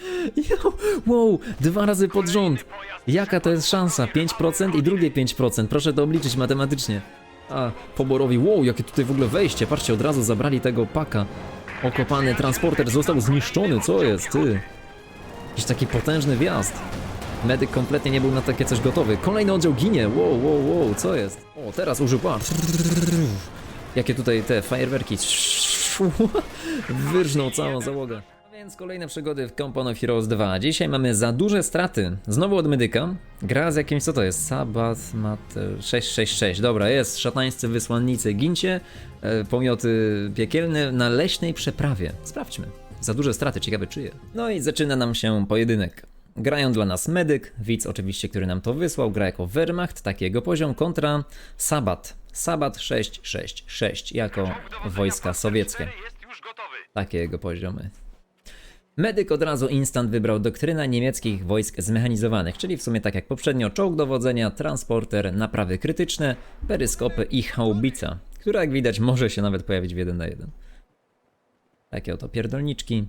Wow, dwa razy pod rząd. Jaka to jest szansa? 5% i drugie 5%. Proszę to obliczyć matematycznie. A, poborowi, wow, jakie tutaj w ogóle wejście. Patrzcie, od razu zabrali tego paka. Okopany transporter został zniszczony, co jest, ty? Jakiś taki potężny wjazd. Medyk kompletnie nie był na takie coś gotowy. Kolejny oddział ginie, wow, wow, wow, co jest? O, teraz użył. Jakie tutaj te fajerwerki. Wyrżnął całą załogę. Więc kolejne przygody w Company of Heroes 2. Dzisiaj mamy za duże straty. Znowu od medyka. Gra z jakimś, co to jest? Sabat Mat 666. Dobra, jest. Szatańscy wysłannicy. Gincie, e, pomioty piekielne na leśnej przeprawie. Sprawdźmy. Za duże straty, ciekawe czyje. No i zaczyna nam się pojedynek. Grają dla nas medyk, widz oczywiście, który nam to wysłał, gra jako Wehrmacht, taki jego poziom, kontra Sabat. Sabat 666, jako wojska sowieckie. Jest już gotowy. Takie jego poziomy. Medyk od razu instant wybrał doktryna niemieckich wojsk zmechanizowanych, czyli w sumie tak jak poprzednio czołg dowodzenia, transporter, naprawy krytyczne, peryskopy i haubica, która jak widać może się nawet pojawić w 1 na 1. Takie oto pierdolniczki.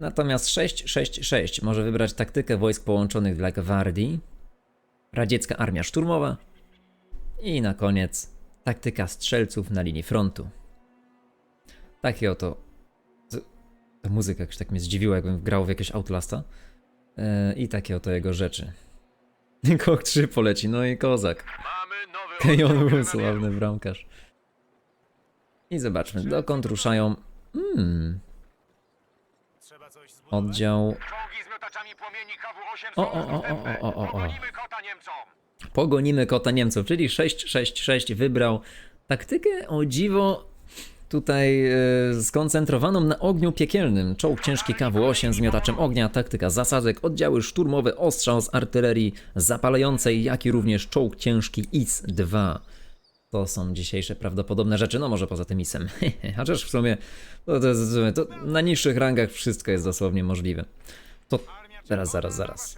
Natomiast 666 może wybrać taktykę wojsk połączonych dla gwardii, radziecka armia szturmowa i na koniec taktyka strzelców na linii frontu. Takie oto ta muzyka jakoś tak mnie zdziwiła, jakbym grał w jakiegoś Outlasta. E, I takie oto jego rzeczy. Kok 3 poleci, no i kozak. Kejon był sławny bramkarz. I zobaczmy, dokąd ruszają. Hmm, oddział. Czołgi z miotaczami płomieni KW-8 O, o, o, o, o, o, o. Pogonimy kota Niemcom. Pogonimy kota Niemców, czyli 666 wybrał taktykę o dziwo tutaj e, skoncentrowaną na ogniu piekielnym. Czołg ciężki KW-8 z miotaczem ognia, taktyka zasadzek, oddziały szturmowe, ostrzał z artylerii zapalającej, jak i również czołg ciężki IS-2. To są dzisiejsze prawdopodobne rzeczy, no może poza tym IS-em. Chociaż w sumie, to, to, w sumie to na niższych rangach wszystko jest dosłownie możliwe. To zaraz, zaraz, zaraz.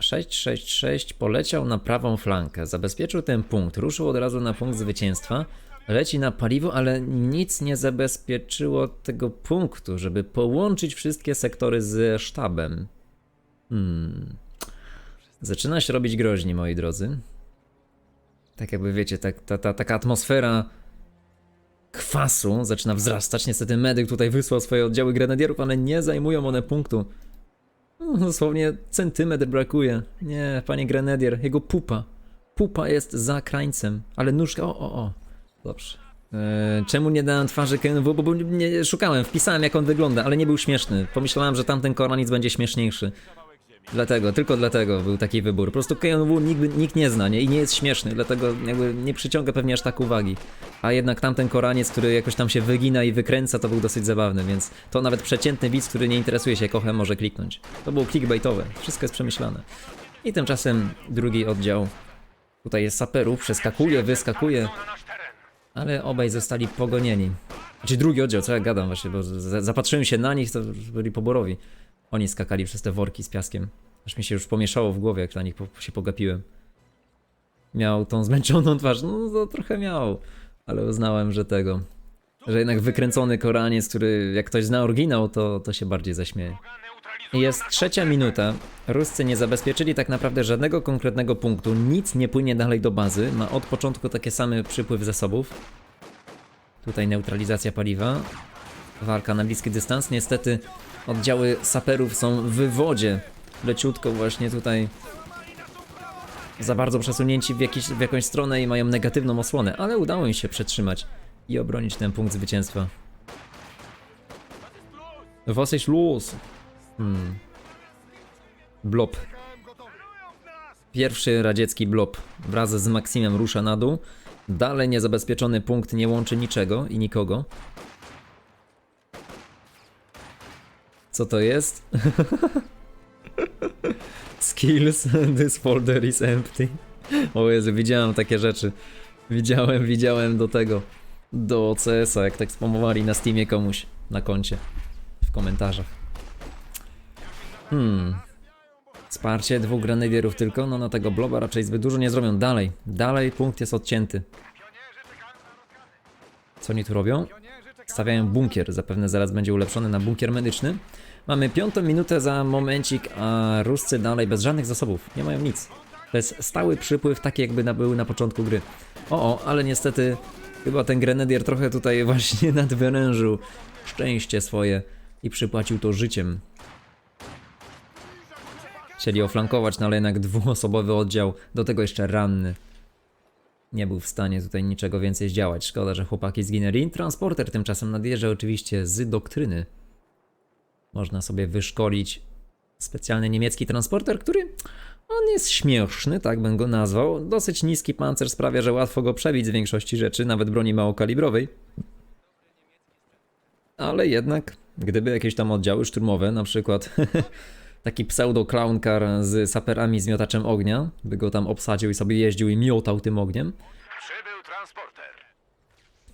666 poleciał na prawą flankę, zabezpieczył ten punkt, ruszył od razu na punkt zwycięstwa, leci na paliwo, ale nic nie zabezpieczyło tego punktu, żeby połączyć wszystkie sektory ze sztabem. Hmm. Zaczyna się robić groźnie, moi drodzy. Tak jakby wiecie, tak, ta, ta, taka atmosfera kwasu zaczyna wzrastać. Niestety medyk tutaj wysłał swoje oddziały grenadierów, ale nie zajmują one punktu. No, Dosłownie centymetr brakuje. Nie, panie grenadier, jego pupa. Pupa jest za krańcem, ale nóżka, o, o, o. Dobrze. Eee, czemu nie dałem twarzy KNW? Bo był- nie, szukałem, wpisałem jak on wygląda, ale nie był śmieszny. Pomyślałem, że tamten Koranic będzie śmieszniejszy. Dlatego, tylko dlatego był taki wybór. Po prostu KNW nikt, nikt nie zna, nie? I nie jest śmieszny, dlatego jakby nie przyciąga pewnie aż tak uwagi. A jednak tamten Koraniec, który jakoś tam się wygina i wykręca, to był dosyć zabawny, więc to nawet przeciętny widz, który nie interesuje się kochem, może kliknąć. To było clickbaitowe, wszystko jest przemyślane. I tymczasem drugi oddział. Tutaj jest saperów, przeskakuje, wyskakuje. Ale obaj zostali pogonieni. Znaczy drugi oddział, co ja gadam właśnie, bo zapatrzyłem się na nich, to byli poborowi. Oni skakali przez te worki z piaskiem. Aż mi się już pomieszało w głowie, jak na nich po, się pogapiłem. Miał tą zmęczoną twarz, no to trochę miał, ale uznałem, że tego, że jednak wykręcony Koraniec, który jak ktoś zna oryginał, to, to się bardziej zaśmieje. Jest trzecia minuta. Ruscy nie zabezpieczyli tak naprawdę żadnego konkretnego punktu. Nic nie płynie dalej do bazy. Ma od początku takie same przypływ zasobów. Tutaj neutralizacja paliwa. Walka na bliski dystans. Niestety oddziały saperów są w wywodzie. Leciutko właśnie tutaj za bardzo przesunięci w, jakiś, w jakąś stronę i mają negatywną osłonę, ale udało im się przetrzymać i obronić ten punkt zwycięstwa. Was ist los? Hmm. Blob. Pierwszy radziecki blob wraz z Maksimem rusza na dół. Dalej niezabezpieczony punkt nie łączy niczego i nikogo. Co to jest? Skills, this folder is empty. O Jezu, widziałem takie rzeczy. Widziałem, widziałem do tego. Do CS-a, jak tak spamowali na Steamie komuś na koncie. W komentarzach. Hmm. Wsparcie dwóch grenadierów tylko, no na tego bloba raczej zbyt dużo nie zrobią. Dalej, dalej punkt jest odcięty. Co oni tu robią? Stawiają bunkier, zapewne zaraz będzie ulepszony na bunkier medyczny. Mamy piątą minutę za momencik, a Ruscy dalej bez żadnych zasobów. Nie mają nic. To jest stały przypływ, taki jakby na, był na początku gry. O, o, ale niestety chyba ten grenadier trochę tutaj właśnie nadwyrężył szczęście swoje i przypłacił to życiem. Chcieli oflankować, no ale jednak dwuosobowy oddział, do tego jeszcze ranny. Nie był w stanie tutaj niczego więcej zdziałać. Szkoda, że chłopaki zginęli. Transporter tymczasem nadjeżdża oczywiście z doktryny. Można sobie wyszkolić specjalny niemiecki transporter, który on jest śmieszny, tak bym go nazwał. Dosyć niski pancerz sprawia, że łatwo go przebić z większości rzeczy, nawet broni małokalibrowej. Ale jednak, gdyby jakieś tam oddziały szturmowe, na przykład taki pseudo clown car z saperami z miotaczem ognia, by go tam obsadził i sobie jeździł i miotał tym ogniem, Przybył transporter.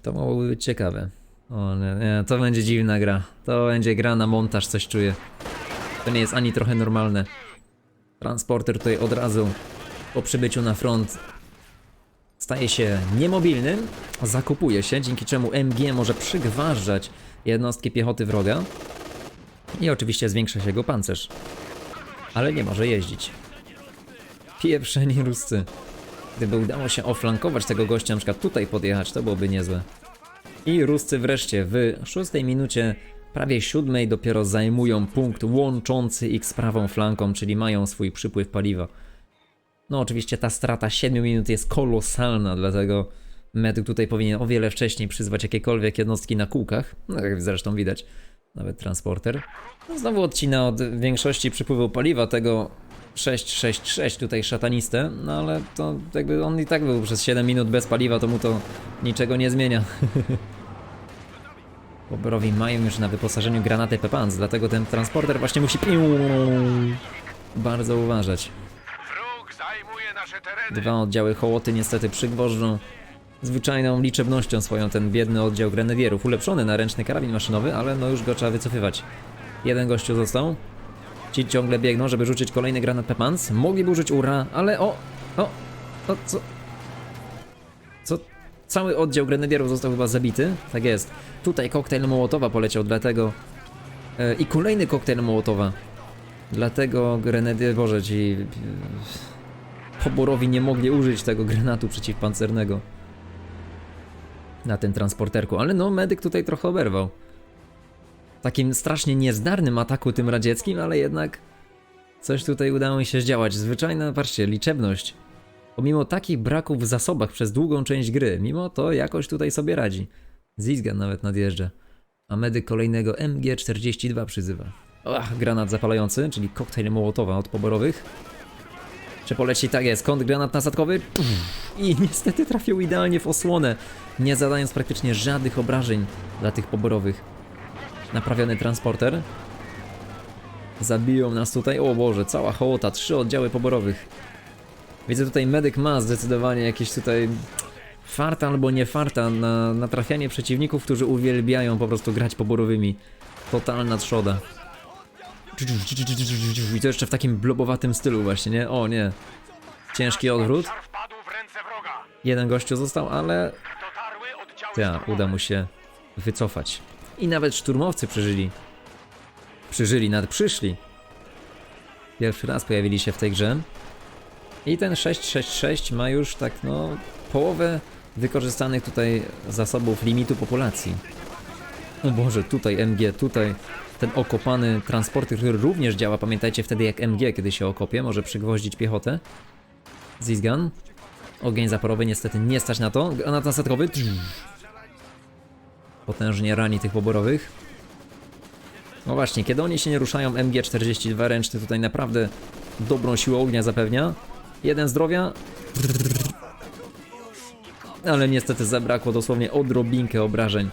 to mogłoby być ciekawe. O nie, nie, to będzie dziwna gra. To będzie gra na montaż, coś czuję. To nie jest ani trochę normalne. Transporter tutaj od razu po przybyciu na front staje się niemobilnym, zakupuje się, dzięki czemu MG może przygważać jednostki piechoty wroga i oczywiście zwiększa się jego pancerz. Ale nie może jeździć. Pieprzeni Ruscy. Gdyby udało się oflankować tego gościa, na przykład tutaj podjechać, to byłoby niezłe. I Ruscy wreszcie w szóstej minucie, prawie siódmej dopiero zajmują punkt łączący ich z prawą flanką, czyli mają swój przypływ paliwa. No oczywiście ta strata 7 minut jest kolosalna, dlatego medyk tutaj powinien o wiele wcześniej przyzwać jakiekolwiek jednostki na kółkach, no jak zresztą widać, nawet transporter. No, znowu odcina od większości przypływu paliwa tego 666 tutaj szatanistę, no ale to jakby on i tak był przez 7 minut bez paliwa, to mu to niczego nie zmienia. Bobrowi mają już na wyposażeniu granaty Pepans, dlatego ten transporter właśnie musi bardzo uważać. Dwa oddziały hołoty niestety przygwożdżą zwyczajną liczebnością swoją ten biedny oddział grenadierów, ulepszony na ręczny karabin maszynowy, ale no już go trzeba wycofywać. Jeden gościu został. Ci ciągle biegną, żeby rzucić kolejny granat Pepans. Mogliby użyć ura, ale o, o, o, co? Co? Cały oddział grenadierów został chyba zabity. Tak jest. Tutaj koktajl Mołotowa poleciał, dlatego... E, I kolejny koktajl Mołotowa. Dlatego grenadier... Boże, ci... Poborowi nie mogli użyć tego granatu przeciwpancernego na tym transporterku, ale no medyk tutaj trochę oberwał. Takim strasznie niezdarnym ataku tym radzieckim, ale jednak coś tutaj udało mi się zdziałać. Zwyczajna, patrzcie, liczebność. Pomimo takich braków w zasobach przez długą część gry, mimo to jakoś tutaj sobie radzi. Zizgan nawet nadjeżdża. A medyk kolejnego MG42 przyzywa. Ach, granat zapalający, czyli koktajl Mołotowa od poborowych. Czy poleci? Tak jest. Kąt granat nasadkowy. I niestety trafił idealnie w osłonę, nie zadając praktycznie żadnych obrażeń dla tych poborowych. Naprawiony transporter. Zabiją nas tutaj. O Boże, cała hołota, trzy oddziały poborowych. Widzę tutaj medyk ma zdecydowanie jakieś tutaj farta albo nie farta na, na trafianie przeciwników, którzy uwielbiają po prostu grać poborowymi. Totalna trzoda. I to jeszcze w takim blobowatym stylu właśnie, nie? O nie. Ciężki odwrót. Jeden gościu został, ale ta, uda mu się wycofać. I nawet szturmowcy przeżyli. Przeżyli, nawet przyszli. Pierwszy raz pojawili się w tej grze. I ten 666 ma już tak no połowę wykorzystanych tutaj zasobów limitu populacji. O Boże, tutaj MG, tutaj ten okopany transporter, który również działa, pamiętajcie wtedy jak MG, kiedy się okopie, może przygwoździć piechotę. Zizgan. Ogień zaporowy niestety nie stać na to. Granat nasadkowy. Potężnie rani tych poborowych. No właśnie, kiedy oni się nie ruszają, MG42 ręczny tutaj naprawdę dobrą siłę ognia zapewnia. Jeden zdrowia. Ale niestety zabrakło dosłownie odrobinkę obrażeń,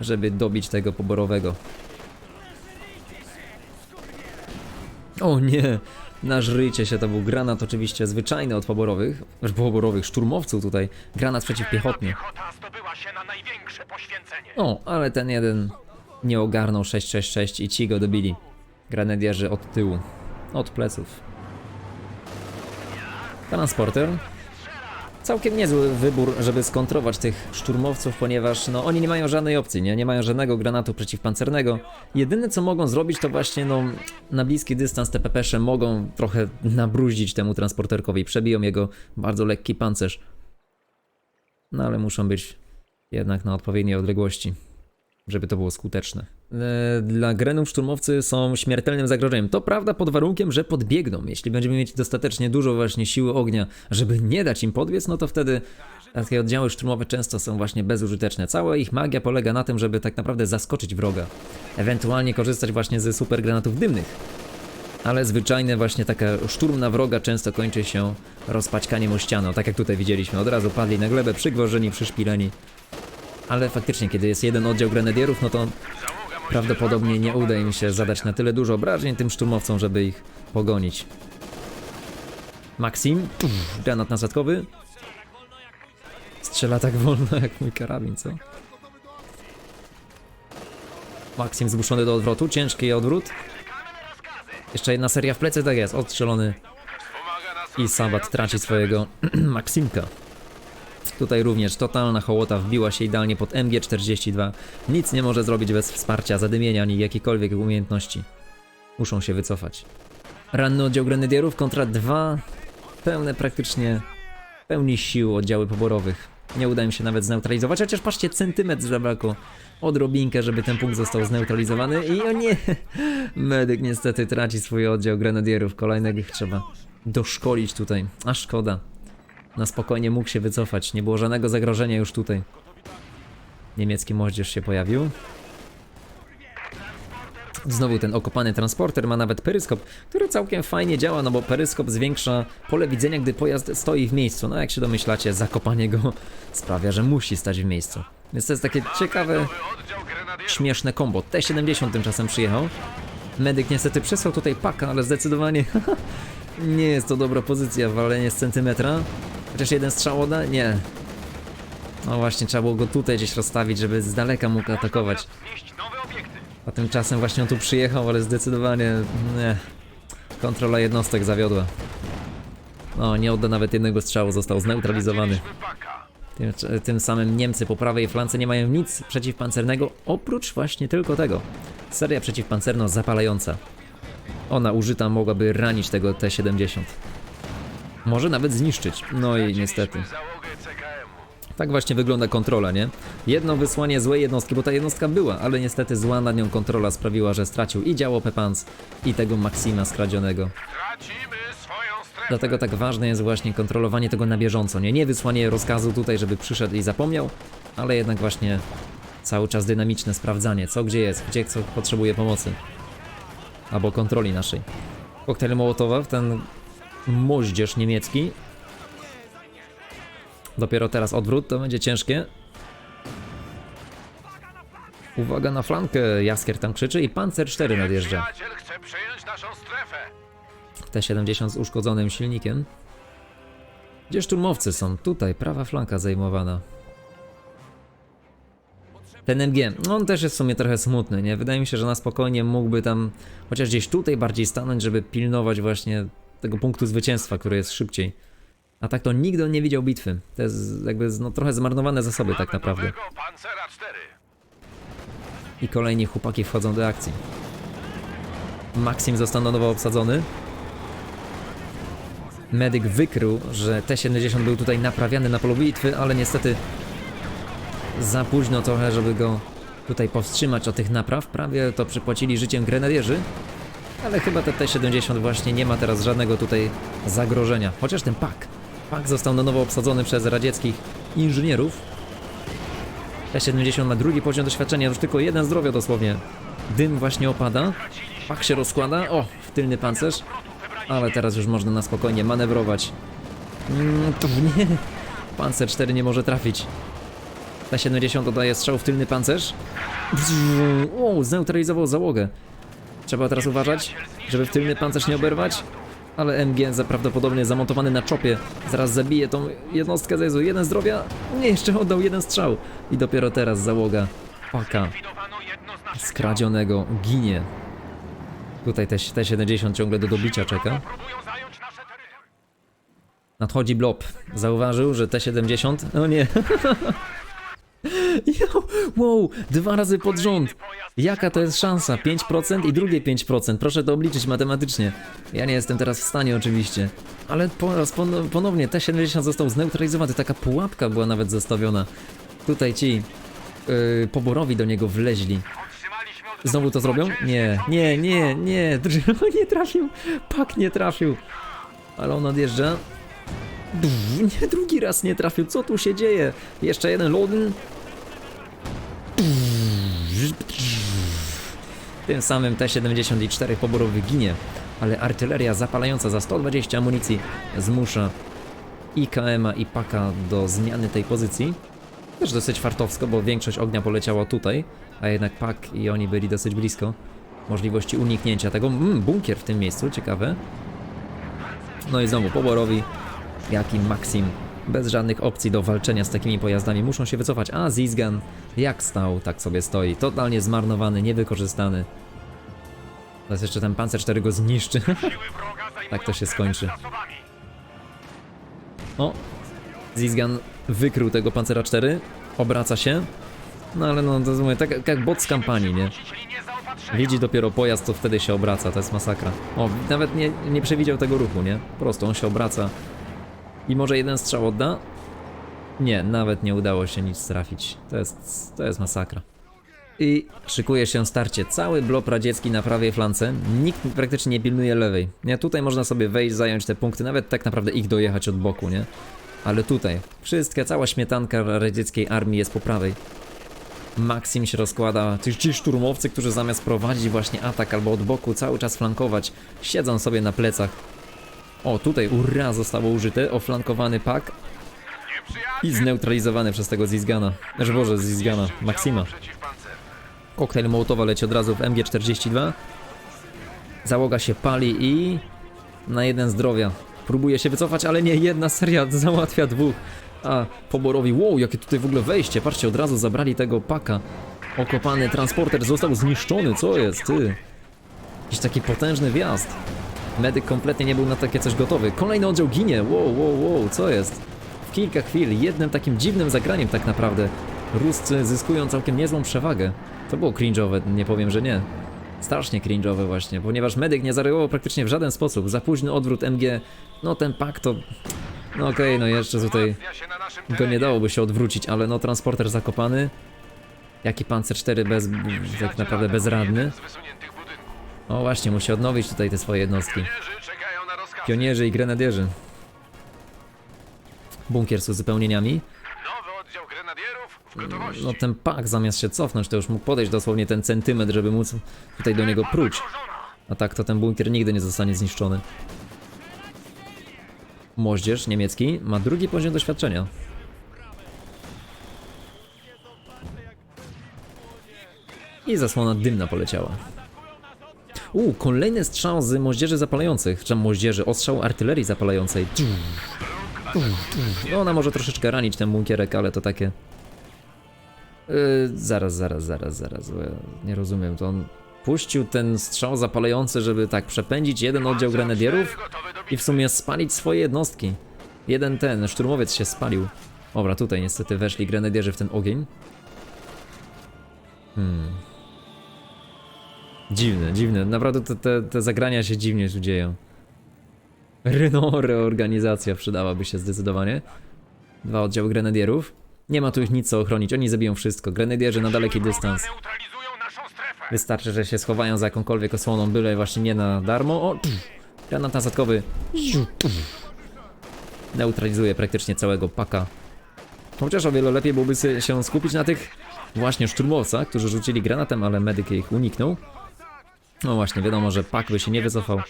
żeby dobić tego poborowego. O nie! Nażryjcie się, to był granat oczywiście zwyczajny od poborowych, znaczy poborowych szturmowców tutaj, granat przeciwpiechotny. Piechota zdobyła się na największe poświęcenie. O, ale ten jeden nie ogarnął 666 i ci go dobili. Grenadierzy od tyłu, od pleców. Transporter. Całkiem niezły wybór, żeby skontrować tych szturmowców, ponieważ no, oni nie mają żadnej opcji, nie? nie mają żadnego granatu przeciwpancernego. Jedyne co mogą zrobić to właśnie no, na bliski dystans te pepesze mogą trochę nabruździć temu transporterkowi, przebiją jego bardzo lekki pancerz. No ale muszą być jednak na odpowiedniej odległości, żeby to było skuteczne. E, Dla grenów szturmowcy są śmiertelnym zagrożeniem. To prawda pod warunkiem, że podbiegną. Jeśli będziemy mieć dostatecznie dużo właśnie siły ognia, żeby nie dać im podbiec, no to wtedy takie oddziały szturmowe często są właśnie bezużyteczne. Cała ich magia polega na tym, żeby tak naprawdę zaskoczyć wroga. Ewentualnie korzystać właśnie ze super granatów dymnych. Ale zwyczajne właśnie taka szturm na wroga często kończy się rozpaćkaniem o ścianę. Tak jak tutaj widzieliśmy, od razu padli na glebę, przygwożeni, przyszpileni. Ale faktycznie, kiedy jest jeden oddział grenadierów, no to prawdopodobnie nie uda im się zadać na tyle dużo obrażeń tym szturmowcom, żeby ich pogonić. Maxim, granat nasadkowy. Strzela tak wolno jak mój karabin, co? Maxim zmuszony do odwrotu, ciężki odwrót. Jeszcze jedna seria w plecy, tak jest, odstrzelony i Sabat traci swojego Maksimka. Tutaj również totalna hołota wbiła się idealnie pod MG42. Nic nie może zrobić bez wsparcia, zadymienia ani jakiejkolwiek umiejętności. Muszą się wycofać. Ranny oddział grenadierów kontra dwa pełne praktycznie pełni sił oddziały poborowych. Nie uda im się nawet zneutralizować, chociaż patrzcie, centymetr zabrakło odrobinkę, żeby ten punkt został zneutralizowany i o nie! Medyk niestety traci swój oddział grenadierów, kolejnego ich trzeba doszkolić tutaj, a szkoda. Na spokojnie mógł się wycofać, nie było żadnego zagrożenia już tutaj. Niemiecki moździerz się pojawił. Znowu ten okopany transporter ma nawet peryskop, który całkiem fajnie działa, no bo peryskop zwiększa pole widzenia, gdy pojazd stoi w miejscu. No jak się domyślacie, zakopanie go sprawia, że musi stać w miejscu. Więc to jest takie ciekawe, śmieszne kombo. T-70 tymczasem przyjechał. Medyk niestety przysłał tutaj paka, ale zdecydowanie nie jest to dobra pozycja, walenie z centymetra. Chociaż jeden strzał odda? Nie. No właśnie, trzeba było go tutaj gdzieś rozstawić, żeby z daleka mógł atakować. A tymczasem właśnie on tu przyjechał, ale zdecydowanie nie. Kontrola jednostek zawiodła. No, nie odda nawet jednego strzału, został zneutralizowany. Tym, tym samym Niemcy po prawej flance nie mają nic przeciwpancernego, oprócz właśnie tylko tego. Seria przeciwpancerno zapalająca. Ona użyta mogłaby ranić tego T-70. Może nawet zniszczyć. No i niestety. Tak właśnie wygląda kontrola, nie? Jedno wysłanie złej jednostki, bo ta jednostka była, ale niestety zła nad nią kontrola sprawiła, że stracił i działo Pepans, i tego Maxima skradzionego. Dlatego tak ważne jest właśnie kontrolowanie tego na bieżąco, nie? Nie wysłanie rozkazu tutaj, żeby przyszedł i zapomniał, ale jednak właśnie cały czas dynamiczne sprawdzanie, co gdzie jest, gdzie co potrzebuje pomocy. Albo kontroli naszej. Koktajl Mołotowa w ten moździerz niemiecki. Dopiero teraz odwrót, to będzie ciężkie. Uwaga na flankę, Jaskier tam krzyczy i Panzer 4 nadjeżdża. Przyjaciel chce przejąć naszą strefę. T-70 z uszkodzonym silnikiem. Gdzie szturmowcy są? Tutaj, prawa flanka zajmowana. Ten MG, no on też jest w sumie trochę smutny, nie? Wydaje mi się, że na spokojnie mógłby tam chociaż gdzieś tutaj bardziej stanąć, żeby pilnować właśnie tego punktu zwycięstwa, który jest szybciej. A tak to nigdy nie widział bitwy. To jest jakby no, trochę zmarnowane zasoby tak naprawdę. nowego Pancera 4. I kolejni chłopaki wchodzą do akcji. Maxim został na nowo obsadzony. Medyk wykrył, że T-70 był tutaj naprawiany na polu bitwy, ale niestety za późno trochę, żeby go tutaj powstrzymać od tych napraw. Prawie to przypłacili życiem grenadierzy. Ale chyba te T-70 właśnie nie ma teraz żadnego tutaj zagrożenia. Chociaż ten pak. Pak został na nowo obsadzony przez radzieckich inżynierów. T-70 ma drugi poziom doświadczenia, już tylko jeden zdrowia dosłownie. Dym właśnie opada. Pak się rozkłada. O, w tylny pancerz. Ale teraz już można na spokojnie manewrować. Mm, to nie. Pancer 4 nie może trafić. T-70 dodaje strzał w tylny pancerz. O, zneutralizował załogę. Trzeba teraz uważać, żeby w tylny pancerz nie oberwać. Ale MG prawdopodobnie zamontowany na czopie zaraz zabije tą jednostkę Zezu. Jeden zdrowia? Nie, jeszcze oddał jeden strzał. I dopiero teraz załoga paka skradzionego ginie. Tutaj też T-70 ciągle do dobicia czeka. Nadchodzi blob. Zauważył, że T-70... O nie. Wow, dwa razy pod rząd. Jaka to jest szansa? 5% i drugie 5%. Proszę to obliczyć matematycznie. Ja nie jestem teraz w stanie oczywiście. Ale po raz pon ponownie T-70 został zneutralizowany. Taka pułapka była nawet zostawiona. Tutaj ci yy, poborowi do niego wleźli. Znowu to zrobią? Nie, nie, nie, nie. Nie trafił. Pak nie trafił. Ale on odjeżdża. Pff, Nie, drugi raz nie trafił. Co tu się dzieje? Jeszcze jeden Loden. Tym samym T-74 poborowy ginie, ale artyleria zapalająca za 120 amunicji zmusza i KM-a i Paka do zmiany tej pozycji. Też dosyć fartowsko, bo większość ognia poleciała tutaj, a jednak Pak i oni byli dosyć blisko możliwości uniknięcia tego. Mm, bunkier w tym miejscu, ciekawe. No i znowu poborowi, jak i Maxim. Bez żadnych opcji do walczenia z takimi pojazdami muszą się wycofać. A Zizgan, jak stał, tak sobie stoi. Totalnie zmarnowany, niewykorzystany. Teraz jeszcze ten pancer 4 go zniszczy. Tak to się skończy. O! Zizgan wykrył tego pancera 4, obraca się. No ale no, to mówię, tak jak- jak bot z kampanii, nie? Widzi dopiero pojazd, to wtedy się obraca, to jest masakra. O, nawet nie, nie przewidział tego ruchu, nie? Po prostu on się obraca. I może jeden strzał odda? Nie, nawet nie udało się nic trafić. To jest, to jest masakra. I szykuje się starcie. Cały blok radziecki na prawej flance. Nikt praktycznie nie pilnuje lewej. Nie, tutaj można sobie wejść, zająć te punkty, nawet tak naprawdę ich dojechać od boku, nie? Ale tutaj, wszystkie, cała śmietanka radzieckiej armii jest po prawej. Maxim się rozkłada. Ci szturmowcy, którzy zamiast prowadzić właśnie atak albo od boku cały czas flankować, siedzą sobie na plecach. O, tutaj ura zostało użyte, oflankowany pak i zneutralizowany przez tego Zizgana. Znaczy Boże, Zizgana, przeciwpancerny. Koktajl Mołotowa leci od razu w MG42. Załoga się pali i... Na jeden zdrowia. Próbuje się wycofać, ale nie, jedna seria załatwia dwóch. A poborowi, wow, jakie tutaj w ogóle wejście. Patrzcie, od razu zabrali tego paka. Okopany transporter został zniszczony, co jest, ty? Jakiś taki potężny wjazd. Medyk kompletnie nie był na takie coś gotowy. Kolejny oddział ginie, wow, wow, wow, co jest? W kilka chwil, jednym takim dziwnym zagraniem tak naprawdę. Ruscy zyskują całkiem niezłą przewagę. To było cringe'owe, nie powiem, że nie. Strasznie cringe'owe właśnie, ponieważ medyk nie zareagował praktycznie w żaden sposób. Za późny odwrót MG, no ten pak to... No okej, no jeszcze tutaj go nie dałoby się odwrócić, ale no transporter zakopany. Jaki pancer 4 bez... tak naprawdę bezradny. O właśnie, musi odnowić tutaj te swoje jednostki. Pionierzy i grenadierzy. Bunkier z uzupełnieniami. Nowy oddział grenadierów w gotowości. No ten pak zamiast się cofnąć, to już mógł podejść dosłownie ten centymetr, żeby móc tutaj do niego pruć. A tak to ten bunkier nigdy nie zostanie zniszczony. Moździerz niemiecki ma drugi poziom doświadczenia. I zasłona dymna poleciała. U, kolejny strzał z moździerzy zapalających, czy moździerzy, ostrzał artylerii zapalającej. No ona może troszeczkę ranić ten bunkierek, ale to takie... Yy, zaraz, zaraz, zaraz, zaraz, ja nie rozumiem, to on puścił ten strzał zapalający, żeby tak przepędzić jeden oddział grenadierów i w sumie spalić swoje jednostki. Jeden ten, szturmowiec się spalił. Dobra, tutaj niestety weszli grenadierzy w ten ogień. Hmm. Dziwne, dziwne. Naprawdę te, te, te zagrania się dziwnie tu dzieją. Renault reorganizacja przydałaby się zdecydowanie. Dwa oddziały grenadierów. Nie ma tu już nic co ochronić, oni zabiją wszystko. Grenadierzy na daleki dystans. Wystarczy, że się schowają za jakąkolwiek osłoną, byle właśnie nie na darmo. O, pff, granat nasadkowy. Neutralizuje praktycznie całego paka. Chociaż o wiele lepiej byłoby się skupić na tych właśnie szturmowcach, którzy rzucili granatem, ale medyk ich uniknął. No właśnie, wiadomo, że pak by się nie wycofał,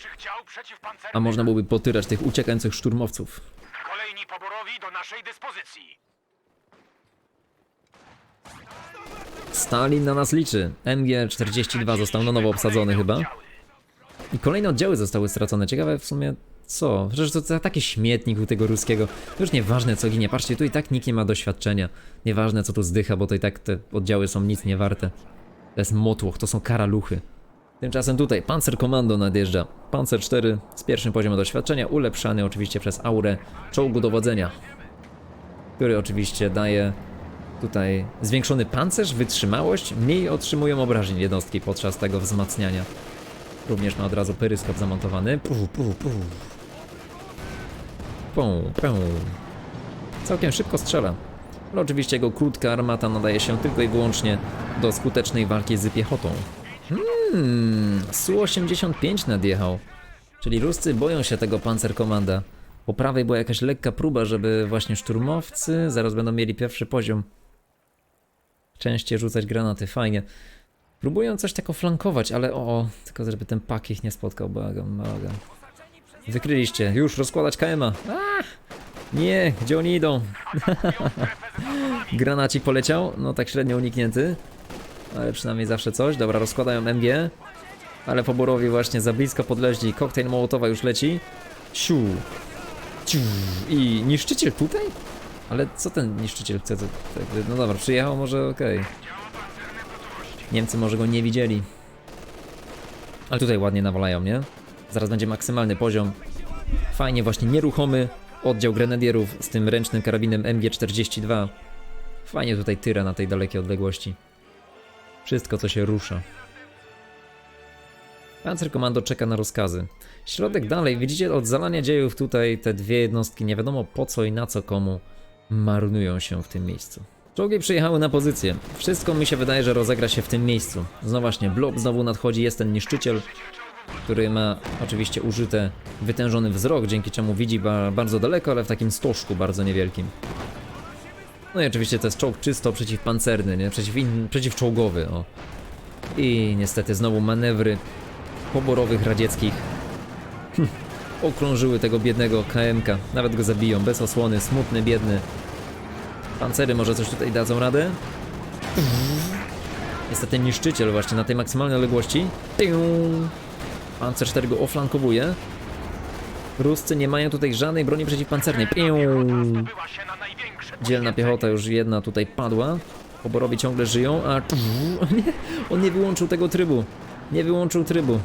a można byłoby potyrać tych uciekających szturmowców. Kolejni poborowi do naszej dyspozycji. Stalin na nas liczy. MG-42 został na nowo obsadzony chyba. I kolejne oddziały zostały stracone. Ciekawe w sumie co? Przecież to, to taki śmietnik u tego ruskiego. To już nieważne co ginie. Patrzcie, tu i tak nikt nie ma doświadczenia. Nieważne co tu zdycha, bo to i tak te oddziały są nic nie warte. To jest motłoch, to są karaluchy. Tymczasem tutaj Panzer Kommando nadjeżdża. Panzer 4 z pierwszym poziomem doświadczenia, ulepszany oczywiście przez aurę czołgu dowodzenia, który oczywiście daje tutaj zwiększony pancerz, wytrzymałość, mniej otrzymują obrażeń jednostki podczas tego wzmacniania. Również ma od razu peryskop zamontowany. Puf, puf, puf. Pum, pum. Całkiem szybko strzela. Ale oczywiście jego krótka armata nadaje się tylko i wyłącznie do skutecznej walki z piechotą. Hmm, Su-85 nadjechał. Czyli Ruscy boją się tego pancerkomanda. Po prawej była jakaś lekka próba, żeby właśnie szturmowcy zaraz będą mieli pierwszy poziom. Częściej rzucać granaty, fajnie. Próbują coś tak flankować, ale o, tylko żeby ten pak ich nie spotkał, błagam, błagam. Wykryliście, już rozkładać KM-a. Nie, gdzie oni idą? Granacik poleciał, no tak średnio uniknięty. Ale przynajmniej zawsze coś. Dobra, rozkładają MG. Ale poborowi właśnie za blisko podleźli. Koktajl Mołotowa już leci. Siu. I niszczyciel tutaj? Ale co ten niszczyciel chce? No dobra, przyjechał, może okej. Niemcy może go nie widzieli. Ale tutaj ładnie nawalają, nie? Zaraz będzie maksymalny poziom. Fajnie, właśnie nieruchomy oddział grenadierów z tym ręcznym karabinem MG42. Fajnie tutaj tyra na tej dalekiej odległości. Wszystko, co się rusza. Panzerkommando czeka na rozkazy. Środek dalej, widzicie od zalania dziejów tutaj te dwie jednostki, nie wiadomo po co i na co komu, marnują się w tym miejscu. Czołgi przyjechały na pozycję. Wszystko mi się wydaje, że rozegra się w tym miejscu. No właśnie, blob znowu nadchodzi, jest ten niszczyciel, który ma oczywiście użyte wytężony wzrok, dzięki czemu widzi ba bardzo daleko, ale w takim stożku bardzo niewielkim. No i oczywiście to jest czołg czysto przeciwpancerny, nie? Przeciw in, przeciwczołgowy, o. I niestety znowu manewry poborowych radzieckich hm, okrążyły tego biednego KMK. Nawet go zabiją, bez osłony, smutny, biedny. Pancery może coś tutaj dadzą radę? Niestety niszczyciel właśnie na tej maksymalnej odległości. Pancer 4 go oflankowuje. Ruscy nie mają tutaj żadnej broni przeciwpancernej. Piu. Dzielna piechota już jedna tutaj padła. Poborowi ciągle żyją, a on nie wyłączył tego trybu. Nie wyłączył trybu.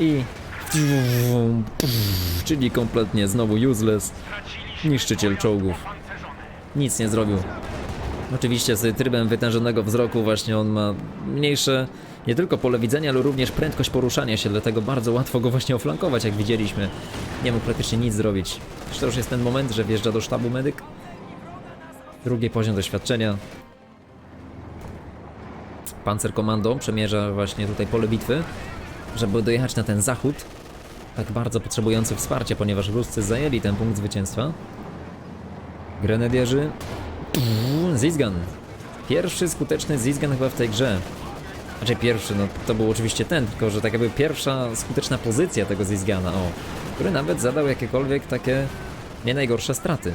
I czyli kompletnie znowu useless. Niszczyciel czołgów. Nic nie zrobił. Oczywiście z trybem wytężonego wzroku właśnie on ma mniejsze nie tylko pole widzenia, ale również prędkość poruszania się, dlatego bardzo łatwo go właśnie oflankować, jak widzieliśmy. Nie mógł praktycznie nic zrobić. Czy to już jest ten moment, że wjeżdża do sztabu medyk? Drugi poziom doświadczenia. Panzerkommando przemierza właśnie tutaj pole bitwy, żeby dojechać na ten zachód, tak bardzo potrzebujący wsparcia, ponieważ Ruscy zajęli ten punkt zwycięstwa. Grenadierzy. Zizgan. Pierwszy skuteczny Zizgan chyba w tej grze. Znaczy pierwszy, no to był oczywiście ten, tylko że tak jakby pierwsza skuteczna pozycja tego Zizgana, o. Który nawet zadał jakiekolwiek takie nie najgorsze straty.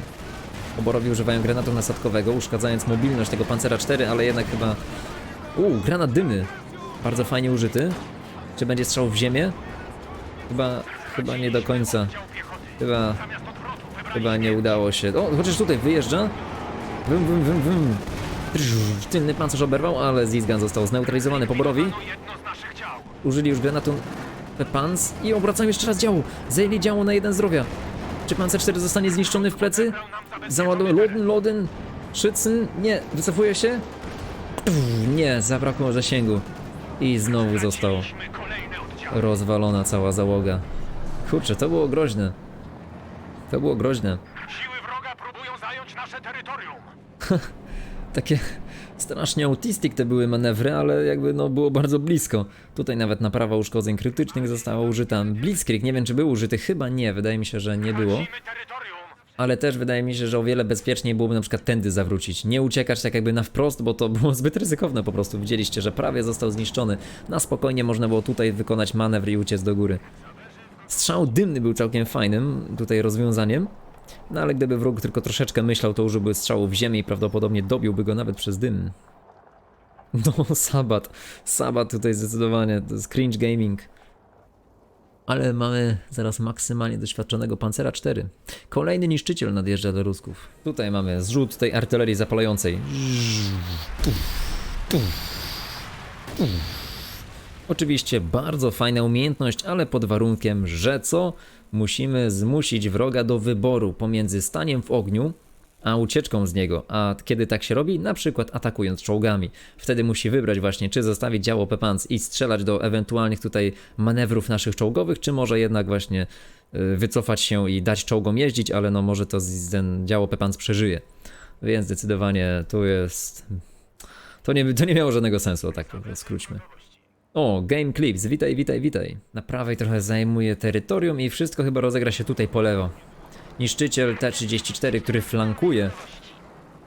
Oborowi używają granatu nasadkowego, uszkadzając mobilność tego Pancera 4, ale jednak chyba... Uuu, granat dymny. Bardzo fajnie użyty. Czy będzie strzał w ziemię? Chyba, chyba nie do końca. Chyba, chyba nie udało się. O, chociaż tutaj wyjeżdża. Wym, wym, wym, wym. Tylny pancerz oberwał, ale Zizgan został zneutralizowany poborowi. Użyli już granatu Pans i obracają jeszcze raz działu. Zajęli działo na jeden zdrowia. Czy pancer 4 zostanie zniszczony w plecy? Załaduję Loden, Loden, Szycyn, nie, wycofuje się? Pff, nie, zabrakło zasięgu. I znowu został rozwalona cała załoga. Kurczę, to było groźne. To było groźne. Siły wroga próbują zająć nasze terytorium. Takie strasznie autistic te były manewry, ale jakby no było bardzo blisko. Tutaj nawet naprawa uszkodzeń krytycznych została użyta. Blitzkrieg, nie wiem czy był użyty, chyba nie, wydaje mi się, że nie było. Ale też wydaje mi się, że o wiele bezpieczniej byłoby na przykład tędy zawrócić. Nie uciekać tak jakby na wprost, bo to było zbyt ryzykowne po prostu. Widzieliście, że prawie został zniszczony. Na spokojnie można było tutaj wykonać manewr i uciec do góry. Strzał dymny był całkiem fajnym tutaj rozwiązaniem. No ale gdyby wróg tylko troszeczkę myślał, to użyłby strzału w ziemię i prawdopodobnie dobiłby go nawet przez dym. No, sabat. Sabat tutaj zdecydowanie. To jest cringe gaming. Ale mamy zaraz maksymalnie doświadczonego Pancera 4. Kolejny niszczyciel nadjeżdża do Rusków. Tutaj mamy zrzut tej artylerii zapalającej. Oczywiście bardzo fajna umiejętność, ale pod warunkiem, że co? Musimy zmusić wroga do wyboru pomiędzy staniem w ogniu, a ucieczką z niego. A kiedy tak się robi? Na przykład atakując czołgami. Wtedy musi wybrać właśnie, czy zostawić działo Pepans i strzelać do ewentualnych tutaj manewrów naszych czołgowych, czy może jednak właśnie y, wycofać się i dać czołgom jeździć, ale no może to ten działo Pepans przeżyje. Więc zdecydowanie tu jest... To nie, to nie miało żadnego sensu, tak skróćmy. O, Game Clips, witaj, witaj, witaj. Na prawej trochę zajmuje terytorium i wszystko chyba rozegra się tutaj po lewo. Niszczyciel T-34, który flankuje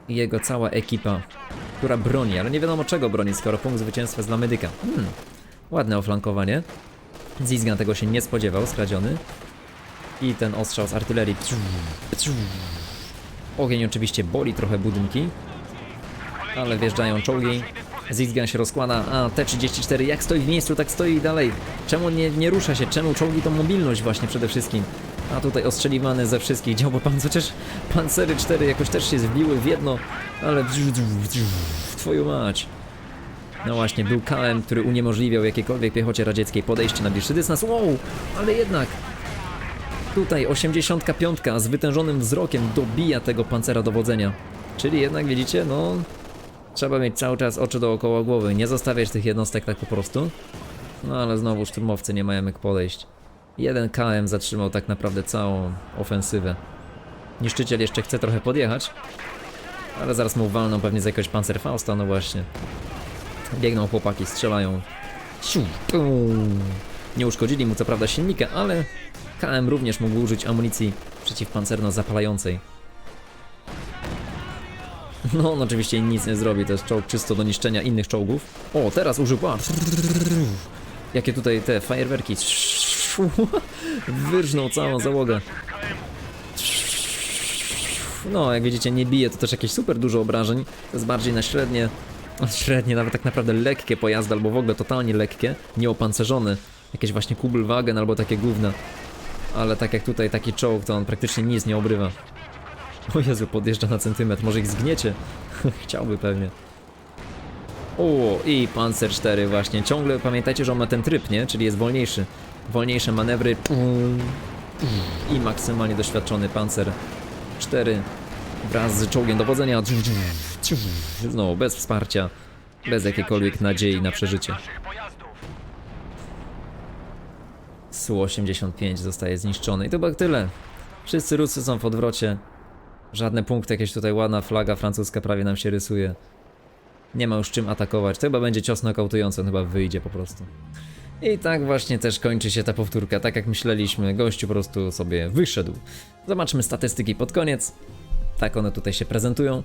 i jego cała ekipa, która broni, ale nie wiadomo czego broni, skoro punkt zwycięstwa jest dla medyka. Hmm, ładne oflankowanie. Zizgan tego się nie spodziewał, skradziony. I ten ostrzał z artylerii. Ogień oczywiście boli trochę budynki, ale wjeżdżają czołgi. Zizgan się rozkłada, a T-34 jak stoi w miejscu, tak stoi dalej. Czemu nie, nie rusza się? Czemu czołgi tą mobilność właśnie przede wszystkim? A tutaj ostrzeliwany ze wszystkich dział, bo pan chociaż pancery 4 jakoś też się zbiły w jedno, ale twoją mać. No właśnie, był KM, który uniemożliwiał jakiejkolwiek piechocie radzieckiej podejście na bliższy dystans. Wow, ale jednak Tutaj 85 z wytężonym wzrokiem dobija tego pancera dowodzenia. Czyli jednak widzicie, no trzeba mieć cały czas oczy dookoła głowy, nie zostawiać tych jednostek tak po prostu. No ale znowu szturmowcy nie mają jak podejść. Jeden KM zatrzymał tak naprawdę całą ofensywę. Niszczyciel jeszcze chce trochę podjechać, ale zaraz mu walną pewnie z jakiegoś pancerfausta, no właśnie. Biegną chłopaki, strzelają. Nie uszkodzili mu co prawda silnika, ale KM również mógł użyć amunicji przeciwpancerno-zapalającej. No, on oczywiście nic nie zrobi, to jest czołg czysto do niszczenia innych czołgów. O, teraz użył, patrz. Jakie tutaj te fajerwerki. Wyrżnął całą załogę. No, jak widzicie, nie bije to też jakieś super dużo obrażeń. To jest bardziej na średnie, średnie, nawet tak naprawdę lekkie pojazdy, albo w ogóle totalnie lekkie, nieopancerzone. Jakieś właśnie Kubelwagen albo takie gówna. Ale tak jak tutaj taki czołg, to on praktycznie nic nie obrywa. O Jezu, podjeżdża na centymetr, może ich zgniecie? Chciałby pewnie. O, i Panzer 4 właśnie. Ciągle pamiętajcie, że on ma ten tryb, nie? Czyli jest wolniejszy. Wolniejsze manewry. I maksymalnie doświadczony Panzer 4 wraz z czołgiem dowodzenia. Znowu bez wsparcia, bez jakiejkolwiek nadziei na przeżycie. Naszych pojazdów. Su-85 zostaje zniszczony. I to chyba tyle. Wszyscy Ruscy są w odwrocie. Żadne punkty, jakieś tutaj ładna flaga francuska prawie nam się rysuje. Nie ma już czym atakować. To chyba będzie cios nokautujący, on chyba wyjdzie po prostu. I tak właśnie też kończy się ta powtórka, tak jak myśleliśmy. Gościu po prostu sobie wyszedł. Zobaczmy statystyki pod koniec. Tak one tutaj się prezentują.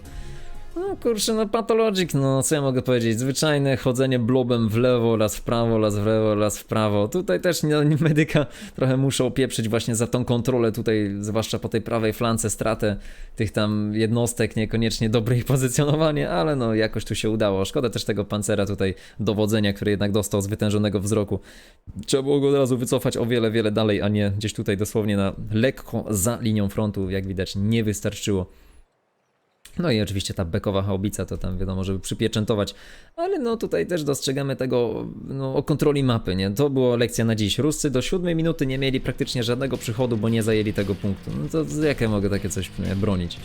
No kurczę, no Pathologic, no co ja mogę powiedzieć, zwyczajne chodzenie blobem w lewo, raz w prawo, raz w lewo, raz w prawo. Tutaj też nie medyka trochę muszą pieprzyć właśnie za tą kontrolę tutaj, zwłaszcza po tej prawej flance, stratę tych tam jednostek, niekoniecznie dobre ich pozycjonowanie, ale no jakoś tu się udało. Szkoda też tego pancera tutaj dowodzenia, który jednak dostał z wytężonego wzroku. Trzeba było go od razu wycofać o wiele, wiele dalej, a nie gdzieś tutaj dosłownie na lekko za linią frontu, jak widać nie wystarczyło. No i oczywiście ta bekowa haubica to tam wiadomo, żeby przypieczętować, ale no tutaj też dostrzegamy tego no, o kontroli mapy, nie? To była lekcja na dziś. Ruscy do siódmej minuty nie mieli praktycznie żadnego przychodu, bo nie zajęli tego punktu. No to jak ja mogę takie coś nie, bronić?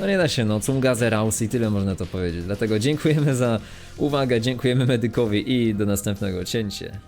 No nie da się, no Cungaze Raus i tyle można to powiedzieć. Dlatego dziękujemy za uwagę, dziękujemy medykowi i do następnego cięcie.